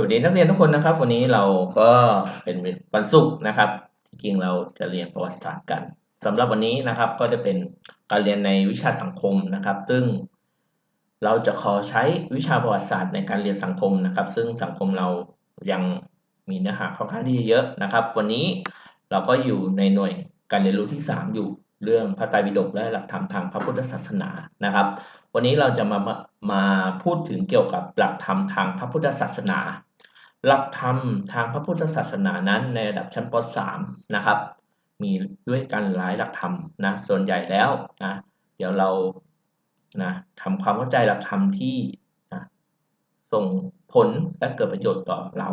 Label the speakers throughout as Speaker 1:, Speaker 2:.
Speaker 1: สวัสดีนักเรียนทุกคนนะครับ วันนี้เราก็เป็นวันศุกร์นะครับที่จริงเราจะเรียนประวัติศาสตร์กันสำหรับวันนี้นะครับก็จะเป็นการเรียนในวิชาสังคมนะครับ ซึ่งเราจะขอใช้วิชาประวัติศาสตร์ในการเรียนสังคมนะครับ ซึ่งสังคมเรายังมีเนื้อหาค่อนข้างที่จะเยอะนะครับ วันนี้เราก็อยู่ในหน่วยการเรียนรู้ที่ 3 อยู่เรื่องพระไตรปิฎกและหลักธรรมทางพระพุทธศาสนานะครับ วันนี้เราจะมามามาพูดถึงเกี่ยวกับหลักธรรมทางพระพุทธศาสนา หลักธรรมทางพระพุทธศาสนานั้นในระดับชั้นป .3 นะครับ มีด้วยกันหลายหลักธรรมนะส่วนใหญ่แล้วนะเดี๋ยวเรานะทำความเข้าใจหลักธรรมที่นะส่งผลและเกิดประโยชน์ต่อเรา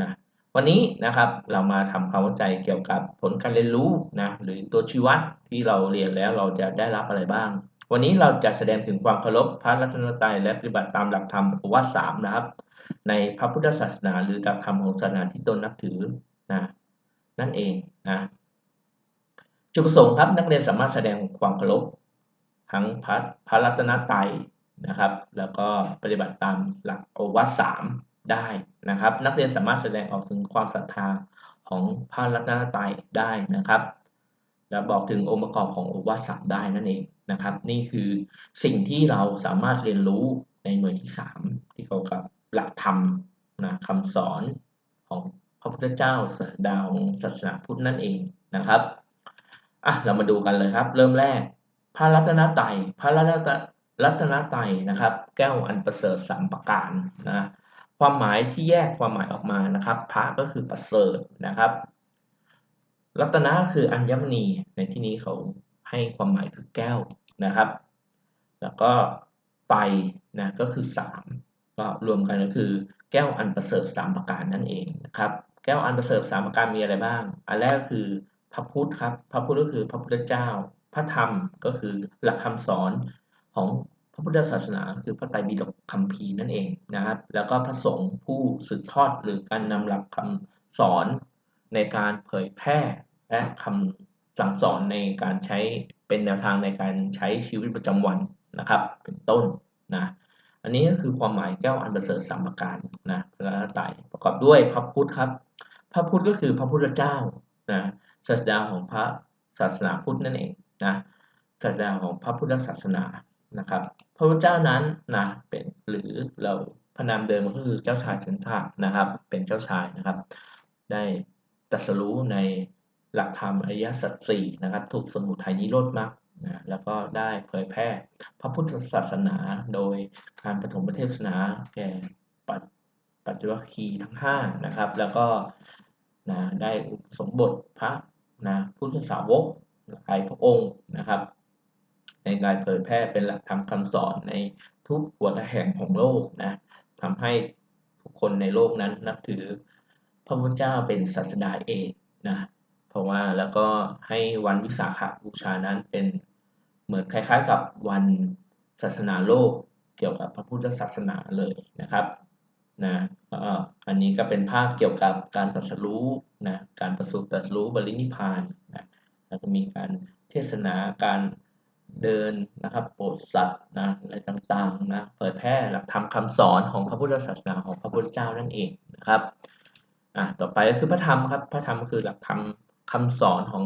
Speaker 1: นะวันนี้นะครับเรามาทำความเข้าใจเกี่ยวกับผลการเรียนรู้นะหรือตัวชี้วัดที่เราเรียนแล้วเราจะได้รับอะไรบ้าง วันนี้เราจะแสดงถึงความเคารพพระรัตนตรัยและปฏิบัติตามหลักธรรมโอวาทสามนะครับ ในพระพุทธศาสนาหรือหลักธรรมของศาสนาที่ตนนับถือนะนั่นเองนะจุดประสงค์ครับนักเรียนสามารถแสดงความเคารพทั้งพระพระรัตนตรัยนะครับ แล้วก็ปฏิบัติตามหลักโอวาทสามได้นะครับ นักเรียนสามารถแสดงออกถึงความศรัทธาของพระรัตนตรัยได้นะครับ และบอกถึงองค์ประกอบของโอวาทสามได้นั่นเอง นะครับ นี่คือสิ่งที่เราสามารถเรียนรู้ในหน่วยที่ 3 ที่เกี่ยวกับหลักธรรมนะคำสอนของพระพุทธเจ้าศาสดาของศาสนาพุทธนั่นเองนะครับอะเรามาดูกันเลยครับ เริ่มแรก พระรัตนตรัยพระรัตนรัตนตรัยนะครับ แก้วอันประเสริฐสามประการนะความหมายที่แยกความหมายออกมานะครับ พระก็คือประเสริฐนะครับ รัตนะคืออัญมณีในที่นี้เขาให้ความหมายคือแก้ว นะครับ แล้วก็ไตนะก็คือสามก็รวมกันก็คือแก้วอันประเสริฐสามประการนั่นเองนะครับ แก้วอันประเสริฐสามประการมีอะไรบ้าง อันแรกคือพระพุทธครับ พระพุทธก็คือพระพุทธเจ้า พระธรรมก็คือหลักคำสอนของพระพุทธศาสนาคือพระไตรปิฎกคัมภีร์นั่นเองนะครับ แล้วก็พระสงฆ์ผู้สืบทอดหรือการนำหลักคำสอนในการเผยแพร่และคำ สั่งสอนในการใช้เป็นแนวทางในการใช้ชีวิตประจำวันนะครับ เป็นต้นนะอันนี้ก็คือความหมายแก้วอันประเสริฐสามประการนะพระรัตนตรัยประกอบด้วยพระพุทธครับ พระพุทธก็คือพระพุทธเจ้านะศาสดาของพระศาสนาพุทธนั่นเองนะศาสดาของพระพุทธศาสนานะครับ พระพุทธเจ้านั้นนะเป็นหรือเราพระนามเดิมก็คือเจ้าชายสิทธัตถะนะครับ เป็นเจ้าชายนะครับ ได้ตรัสรู้ใน หลักธรรมอริยสัจสี่นะครับ ถูกสมุทัยนิโรธมรรคนะแล้วก็ได้เผยแพร่พระพุทธศาสนาโดยการปฐมเทศนาแก่ปัจปัจจุบันคีทั้ง5นะครับ แล้วก็นะได้อุปสมบทพระนะพุทธสาวกหลายพระองค์นะครับ ในการเผยแพร่เป็นหลักธรรมคำสอนในทุกหัวแห่งของโลกนะทำให้ทุกคนในโลกนั้นนับถือพระพุทธเจ้าเป็นศาสดาเอกนะ เพราะว่าแล้วก็ให้วันวิสาขบูชานั้นเป็นเหมือนคล้ายๆกับวันศาสนาโลกเกี่ยวกับพระพุทธศาสนาเลยนะครับนะอันนี้ก็เป็นภาพเกี่ยวกับการตรัสรู้นะการประสูติตรัสรู้บรินิพานนะแล้วก็มีการเทศนาการเดินนะครับโปรดสัตว์นะอะไรต่างๆนะเผยแพร่หลักธรรมคำสอนของพระพุทธศาสนาของพระพุทธเจ้านั่นเองนะครับอะต่อไปก็คือพระธรรมครับพระธรรมก็คือหลักธรรม คำสอนของ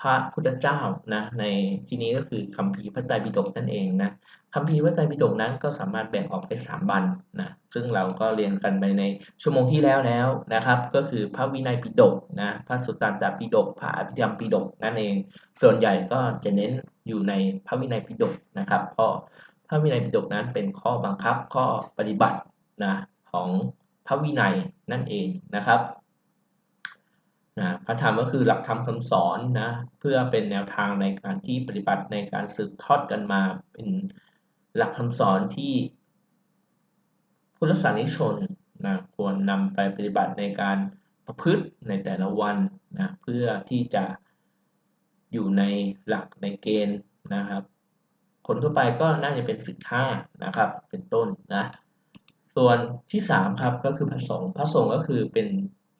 Speaker 1: พระพุทธเจ้านะในที่นี้ก็คือคัมภีร์พระไตรปิฎกนั่นเองนะคัมภีร์พระไตรปิฎกนั้นก็สามารถแบ่งออกเป็นสามบันนะซึ่งเราก็เรียนกันไปในชั่วโมงที่แล้วแล้วนะครับ ก็คือพระวินัยปิฎกนะพระสุตตันตปิฎกพระอภิธรรมปิฎกนั่นเอง ส่วนใหญ่ก็จะเน้นอยู่ในพระวินัยปิฎกนะครับ เพราะพระวินัยปิฎกนั้นเป็นข้อบังคับข้อปฏิบัตินะของพระวินัยนั่นเองนะครับ นะพระธรรมก็คือหลักธรรมคำสอนนะเพื่อเป็นแนวทางในการที่ปฏิบัติในการสืบทอดกันมา เป็นหลักคำสอนที่พุทธศาสนิชนนะควรนำไปปฏิบัติในการประพฤติในแต่ละวันนะเพื่อที่จะอยู่ในหลักในเกณฑ์นะครับ คนทั่วไปก็น่าจะเป็นสิกห้านะครับ เป็นต้นนะส่วนที่3ครับก็คือพระสงฆ์พระสงฆ์ก็คือเป็น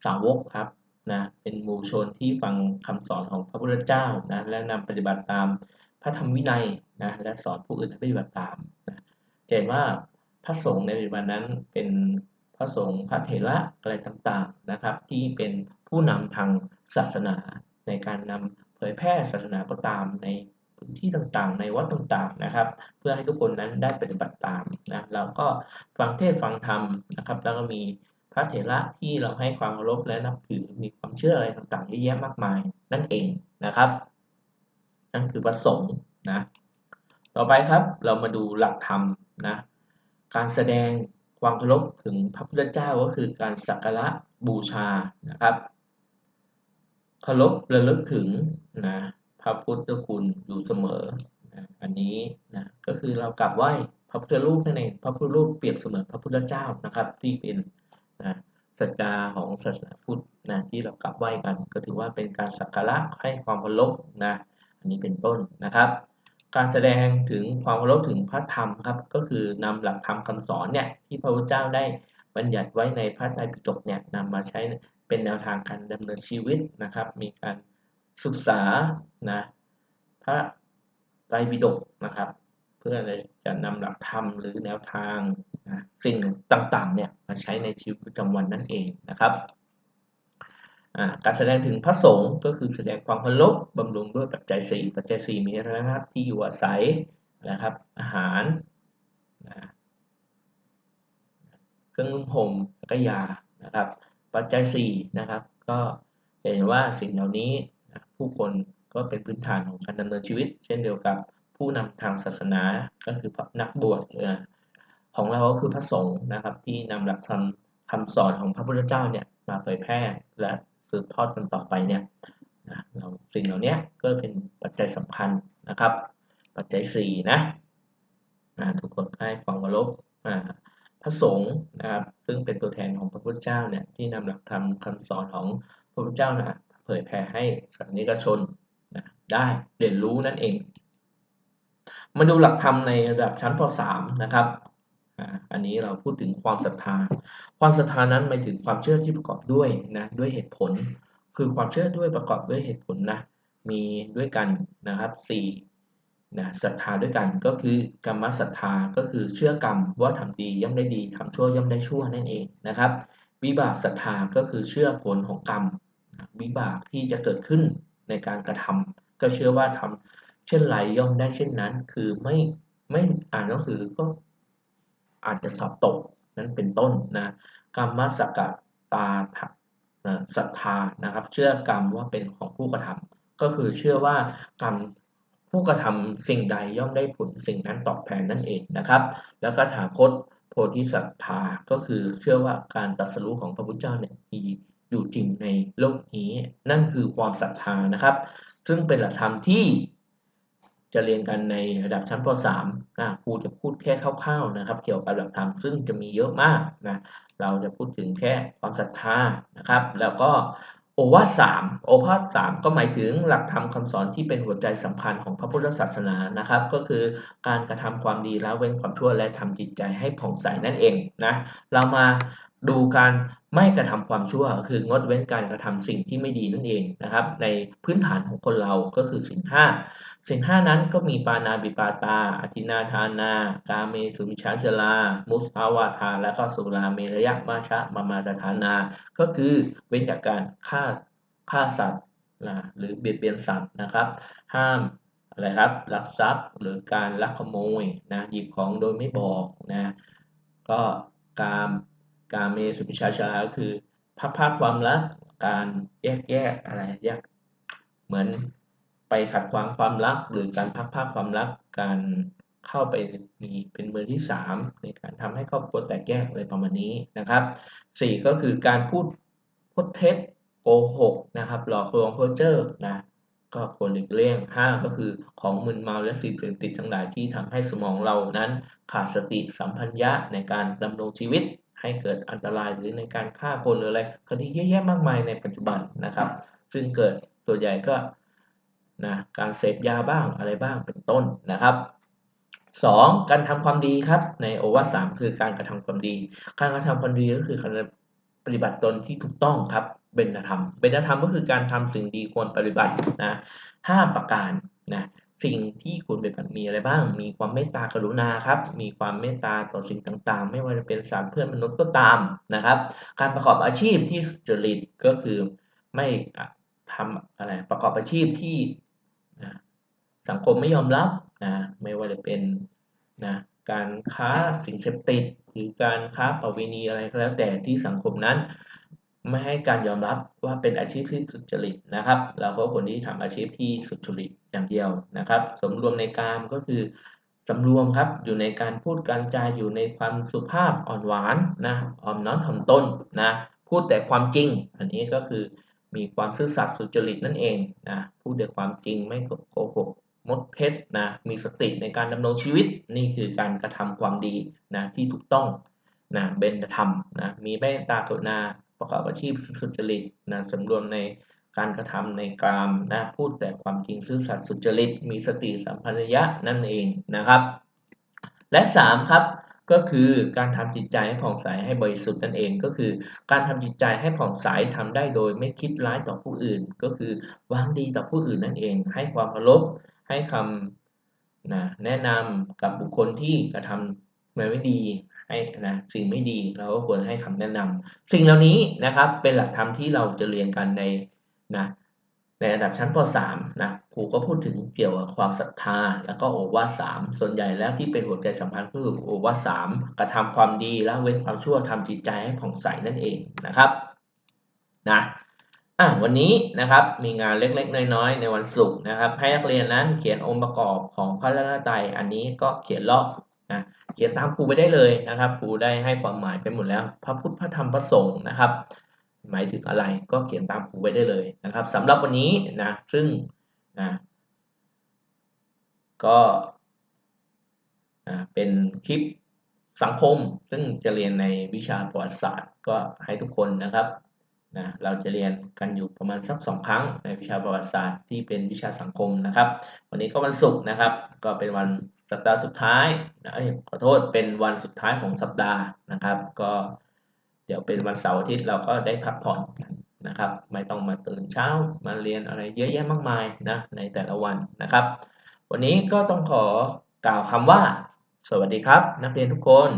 Speaker 1: สาวกครับ นะเป็นหมู่ชนที่ฟังคำสอนของพระพุทธเจ้านะและนำปฏิบัติตามพระธรรมวินัยนะและสอนผู้อื่นให้ปฏิบัติตามนะเห็นว่าพระสงฆ์ในปัจจุบันนั้นเป็นพระสงฆ์พระเถระอะไรต่างๆนะครับ ที่เป็นผู้นำทางศาสนาในการนำเผยแพร่ศาสนาก็ตามในพื้นที่ต่างๆ ในวัดต่างๆนะครับ เพื่อให้ทุกคนนั้นได้ปฏิบัติตามนะเราก็ฟังเทศฟังธรรมนะครับ แล้วก็มี ระเถระที่เราให้ความเคารพและนับถือมีความเชื่ออะไรต่างๆเยอะแยะมากมายนั่นเองนะครับ นั่นคือประสงค์นะต่อไปครับเรามาดูหลักธรรมนะการแสดงความเคารพถึงพระพุทธเจ้าก็คือการสักการะบูชานะครับเคารพระลึกถึงนะพระพุทธคุณอยู่เสมอนะอันนี้นะก็คือเรากราบไหว้พระพุทธรูปนั่นเองพระพุทธรูปเปรียบเสมือนพระพุทธเจ้านะครับ ที่เป็น นะสัจจาของศาสนาพุทธนะที่เรากราบไหว้กัน ก็ถือว่าเป็นการสักการะให้ความเคารพนะอันนี้เป็นต้นนะครับ การแสดงถึงความเคารพถึงพระธรรมครับ ก็คือนำหลักธรรมคำสอนเนี่ยที่พระพุทธเจ้าได้บัญญัติไว้ในพระไตรปิฎกเนี่ยนำมาใช้เป็นแนวทางการดำเนินชีวิตนะครับ มีการศึกษานะพระไตรปิฎกนะครับ พื่อจะนำหลักธรรมหรือแนวทางนะสิ่งต่างๆเนี่ยมาใช้ในชีวิตประจำวันนั่นเองนะครับการแสดงถึงพระสงฆ์ก็คือแสดงความเคารพบำรุงด้วยปัจจัย 4 ปัจจัย 4 มีอะไรนะครับที่อยู่อาศัยนะครับ อาหารนะเครื่องนุ่งห่มแล้วก็ยานะครับ ปัจจัย 4 นะครับ ก็เห็นว่าสิ่งเหล่านี้ผู้คนก็เป็นพื้นฐานของการดำเนินชีวิต เช่นเดียวกับ ผู้นำทางศาสนาก็คือนักบวชของเราก็คือพระสงฆ์นะครับ ที่นำหลักธรรมคำสอนของพระพุทธเจ้าเนี่ยมาเผยแพร่และสืบทอดกันต่อไปเนี่ยนะเราสิ่งเหล่านี้ก็เป็นปัจจัยสำคัญนะครับ ปัจจัย4นะนะทุกคนให้ความเคารพพระสงฆ์นะครับซึ่งเป็นตัวแทนของพระพุทธเจ้าเนี่ยที่นำหลักธรรมคำสอนของพระพุทธเจ้านะเผยแผ่ให้สานิกชนนะได้เรียนรู้นั่นเอง มาดูหลักธรรมในระดับชั้นป .3 นะครับ อันนี้เราพูดถึงความศรัทธา ความศรัทธานั้นหมายถึงความเชื่อที่ประกอบด้วยนะ ด้วยเหตุผล คือความเชื่อด้วยประกอบด้วยเหตุผลนะ มีด้วยกันนะครับ4นะศรัทธาด้วยกันก็คือกรรมศรัทธา ก็คือเชื่อกรรมว่าทำดีย่อมได้ดีทำชั่วย่อมได้ชั่วนั่นเองนะครับ วิบากศรัทธา ก็คือเชื่อผลของกรรม วิบากที่จะเกิดขึ้นในการกระทำก็เชื่อว่าทำ เช่นไรย่อมได้เช่นนั้น คือไม่ไม่อ่านหนังสือก็อาจจะสอบตกนั้นเป็นต้นนะกรรมสกตาศรัทธานะครับ เชื่อกรรมว่าเป็นของผู้กระทำก็คือเชื่อว่ากรรมผู้กระทำสิ่งใดย่อมได้ผลสิ่งนั้นตอบแทนนั่นเองนะครับ แล้วก็ถาคตโพธิศรัทธาก็คือเชื่อว่าการตัดสู้ของพระพุทธเจ้าเนี่ยมีอยู่จริงในโลกนี้ นั่นคือความศรัทธานะครับ ซึ่งเป็นหลักธรรมที่ จะเรียนกันในระดับชั้นป .3 นะครูจะพูดแค่คร่าวๆนะครับ เกี่ยวกับหลักธรรมซึ่งจะมีเยอะมากนะเราจะพูดถึงแค่ความศรัทธานะครับ แล้วก็โอวาทสามโอวาทสามก็หมายถึงหลักธรรมคาสอนที่เป็นหัวใจสำคัญของพระพุทธศาสนานะครับ ก็คือการกระทำความดีแล้วเว้นความชั่วและทำจิตใจให้ผ่องใสนั่นเองนะเรามาดูการไม่กระทำความชั่ว คืองดเว้นการกระทำสิ่งที่ไม่ดีนั่นเองนะครับ ในพื้นฐานของคนเราก็คือสินห้า สินห้านั้นก็มีปานาบิปาตาอธินาทานา กาเมสุมิชาชลา มุสาวาทา และก็สุราเมรยะมาชะมามาตฐานา ก็คือเว้นจากการฆ่าฆ่าสัตว์นะหรือเบียดเบียนสัตว์นะครับ ห้ามอะไรครับลักทรัพย์หรือการลักขโมยนะหยิบของโดยไม่บอกนะก็การกาเมสุปิชาชาก็คือพักภาคความรักการแยกแยกอะไรแยกเหมือน ไปขัดขวางความรัก หรือการพักภาคความรัก การเข้าไปมีเป็นมือที่ 3 ในการทำให้ครอบครัวแตกแยกอะไรประมาณนี้นะครับ 4 ก็คือการพูดพูดเท็จโกหกนะครับหลอกลวงเพ้อเจ้อนะก็ควรหลีกเลี่ยง 5 ก็คือของมึนเมาและสิ่งเสพติดทั้งหลายที่ทำให้สมองเรานั้น ขาดสติสัมพัญญะในการดำรงชีวิต ให้เกิดอันตรายหรือในการฆ่าคนหรืออะไรคดีเยอะแยะมากมายในปัจจุบันนะครับ ซึ่งเกิดส่วนใหญ่ก็ นะการเสพยาบ้างอะไรบ้างเป็นต้นนะครับ 2. การทำความดีครับ ในโอวาสามคือการกระทำความดี การกระทำความดีก็คือการปฏิบัติตนที่ถูกต้องครับเบญธรรมเบญธรรมก็คือการทำสิ่งดีควรปฏิบัตินะห้าประการนะสิ่งที่คุณเป็นมีอะไรบ้าง มีความเมตตากรุณาครับ มีความเมตตาต่อสิ่งต่างๆ ไม่ว่าจะเป็นสารเพื่อนมนุษย์ก็ตามนะครับ การประกอบอาชีพที่จริตก็คือไม่ทำอะไรประกอบอาชีพที่ สังคมไม่ยอมรับนะไม่ว่าจะเป็นนะการค้าสิ่งเสพติดหรือการค้าประเวณีอะไรก็แล้วแต่ที่สังคมนั้น ไม่ให้การยอมรับว่าเป็นอาชีพที่สุจริตนะครับเราก็คนที่ทำอาชีพที่สุจริตอย่างเดียวนะครับ สมรวมในกามก็คือสำรวมครับอยู่ในการพูดการจาอยู่ในความสุภาพอ่อนหวานนะอ่อนน้อมถ่อมตนนะพูดแต่ความจริง อันนี้ก็คือมีความซื่อสัตย์สุจริตนั่นเองนะพูดแต่ความจริงไม่โกหก มดเท็จนะมีสติในการดำรงชีวิตนี่คือการกระทำความดีนะที่ถูกต้องนะเบญธรรมนะมีเมตตากรุณาประกอบอาชีพสุจริตนะสำรวมในการกระทำในกรามนะพูดแต่ความจริงซื่อสัตย์สุจริต มีสติสัมพันธะนั่นเองนะครับ และ 3 ครับก็คือการทำจิตใจให้ผ่องใสให้บริสุทธิ์นั่นเอง ก็คือ การทำจิตใจให้ผ่องใสทำได้โดยไม่คิดร้ายต่อผู้อื่น ก็คือวางดีต่อผู้อื่นนั่นเอง ให้ความเคารพ ให้คำนะแนะนำกับบุคคลที่กระทำไม่ดีให้นะสิ่งไม่ดีเราก็ควรให้คำแนะนำสิ่งเหล่านี้นะครับเป็นหลักธรรมที่เราจะเรียนกันในนะในระดับชั้นป .3 นะครูก็พูดถึงเกี่ยวกับความศรัทธา แล้วก็โอวาทสามส่วนใหญ่แล้วที่เป็นหัวใจสำคัญก็คือโอวาทสามกระทำความดีล้วเว้นความชั่วทำจิตใจให้ผ่องใสนั่นเองนะครับนะ อะวันนี้นะครับมีงานเล็กๆ น้อยๆ ในวันศุกร์นะครับ ให้นักเรียนนั้นเขียนองค์ประกอบของพระรัตนตรัยอันนี้ก็เขียนลอกนะเขียนตามครูไปได้เลยนะครับครูได้ให้ความหมายไปหมดแล้ว พระพุทธพระธรรมพระสงฆ์นะครับ หมายถึงอะไรก็เขียนตามครูไปได้เลยนะครับสำหรับวันนี้นะซึ่งนะก็เป็นคลิปสังคม ซึ่งจะเรียนในวิชาประวัติศาสตร์ก็ให้ทุกคนนะครับ นะเราจะเรียนกันอยู่ประมาณสักสองครั้งในวิชาประวัติศาสตร์ที่เป็นวิชาสังคมนะครับ วันนี้ก็วันศุกร์นะครับ ก็เป็นวันสัปดาห์สุดท้ายนะขอโทษเป็นวันสุดท้ายของสัปดาห์นะครับ ก็เดี๋ยวเป็นวันเสาร์อาทิตย์เราก็ได้พักผ่อนกันนะครับ ไม่ต้องมาตื่นเช้ามาเรียนอะไรเยอะแยะมากมายนะในแต่ละวันนะครับ วันนี้ก็ต้องขอกล่าวคำว่า สวัสดีครับ นักเรียนทุกคน